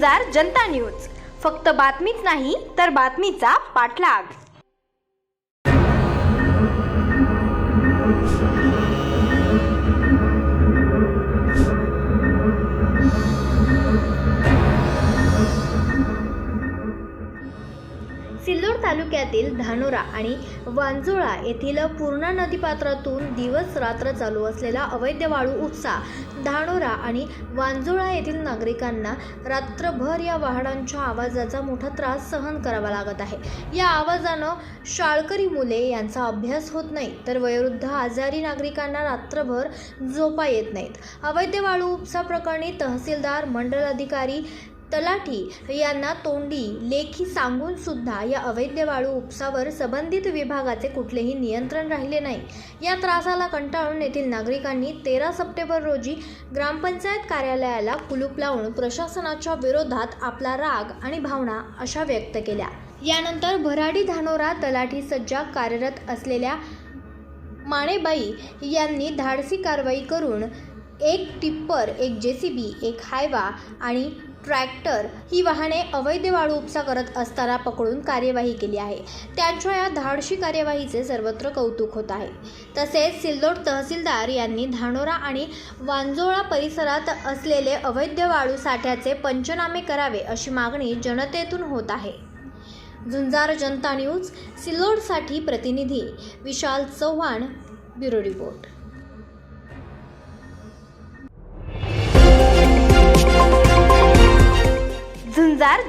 झुंजार जनता news. फक्त बातमीच नाही तर बातमीचा पाठलाग. सिल्लोड तालुक्यातील धानोरा आणि वांजुळा येथील पूर्णा नदीपात्रातून दिवस रात्र चालू असलेला अवैध वाळू उपसा धानोरा आणि वांजुळा येथील नागरिकांना रात्रभर या वाहनांच्या आवाजाचा मोठा त्रास सहन करावा लागत आहे. या आवाजानं शाळकरी मुले यांचा अभ्यास होत नाही तर वयोवृद्ध आजारी नागरिकांना रात्रभर झोपा येत नाहीत. अवैध वाळू उपसा प्रकरणी तहसीलदार मंडल अधिकारी तलाठी यांना तोंडी लेखी सांगून सुद्धा या अवैध वाळू उपसावर संबंधित विभागाचे कुठलेही नियंत्रण राहिले नाही. या त्रासाला कंटाळून येथील नागरिकांनी तेरा सप्टेंबर रोजी ग्रामपंचायत कार्यालयाला कुलूप लावून प्रशासनाच्या विरोधात आपला राग आणि भावना अशा व्यक्त केल्या. यानंतर भराडी धानोरा तलाठी सज्जा कार्यरत असलेल्या माणेबाई यांनी धाडसी कारवाई करून एक टिप्पर एक जे सी बी एक हायवा आणि ट्रॅक्टर ही वाहने अवैध वाळू उपसा करत असताना पकडून कार्यवाही केली आहे. त्यांच्या या धाडशी कार्यवाहीचे सर्वत्र कौतुक होत आहे. तसेच सिल्लोड तहसीलदार यांनी धानोरा आणि वांजोळा परिसरात असलेले अवैध वाळू साठ्याचे पंचनामे करावे अशी मागणी जनतेतून होत आहे. झुंजार जनता न्यूज सिल्लोडसाठी प्रतिनिधी Vishal Chavan bureau report.